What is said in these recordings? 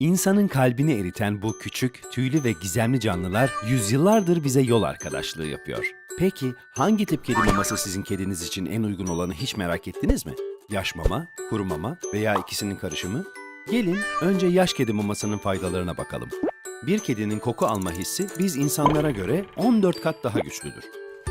İnsanın kalbini eriten bu küçük, tüylü ve gizemli canlılar yüzyıllardır bize yol arkadaşlığı yapıyor. Peki hangi tip kedi maması sizin kediniz için en uygun olanı hiç merak ettiniz mi? Yaş mama, kuru mama veya ikisinin karışımı? Gelin önce yaş kedi mamasının faydalarına bakalım. Bir kedinin koku alma hissi biz insanlara göre 14 kat daha güçlüdür.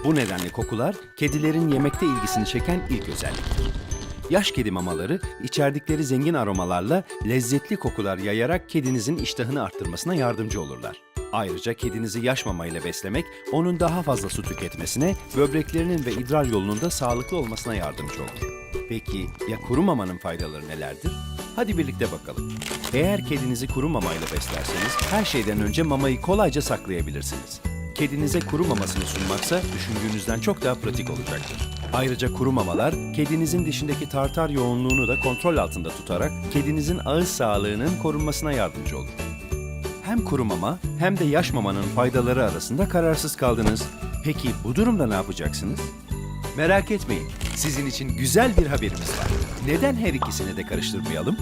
Bu nedenle kokular kedilerin yemekte ilgisini çeken ilk özelliktir. Yaş kedi mamaları içerdikleri zengin aromalarla lezzetli kokular yayarak kedinizin iştahını arttırmasına yardımcı olurlar. Ayrıca kedinizi yaş mamayla beslemek onun daha fazla su tüketmesine, böbreklerinin ve idrar yolunun da sağlıklı olmasına yardımcı olur. Peki ya kuru mamanın faydaları nelerdir? Hadi birlikte bakalım. Eğer kedinizi kuru mamayla beslerseniz her şeyden önce mamayı kolayca saklayabilirsiniz. Kedinize kuru mamasını sunmaksa düşündüğünüzden çok daha pratik olacaktır. Ayrıca kuru mamalar kedinizin dişindeki tartar yoğunluğunu da kontrol altında tutarak kedinizin ağız sağlığının korunmasına yardımcı olur. Hem kuru mama hem de yaş mamanın faydaları arasında kararsız kaldınız. Peki bu durumda ne yapacaksınız? Merak etmeyin, sizin için güzel bir haberimiz var. Neden her ikisini de karıştırmayalım?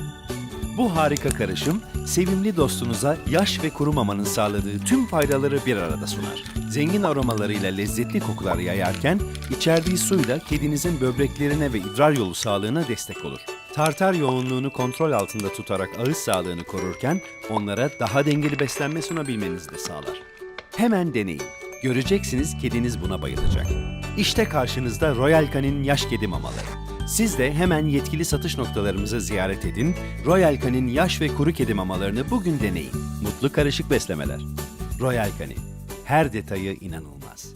Bu harika karışım, sevimli dostunuza yaş ve kuru mamanın sağladığı tüm faydaları bir arada sunar. Zengin aromalarıyla lezzetli kokular yayarken, içerdiği suyla kedinizin böbreklerine ve idrar yolu sağlığına destek olur. Tartar yoğunluğunu kontrol altında tutarak ağız sağlığını korurken, onlara daha dengeli beslenme sunabilmenizi de sağlar. Hemen deneyin. Göreceksiniz kediniz buna bayılacak. İşte karşınızda Royal Canin yaş kedi mamaları. Siz de hemen yetkili satış noktalarımızı ziyaret edin. Royal Canin yaş ve kuru kedi mamalarını bugün deneyin. Mutlu karışık beslemeler. Royal Canin. Her detayı inanılmaz.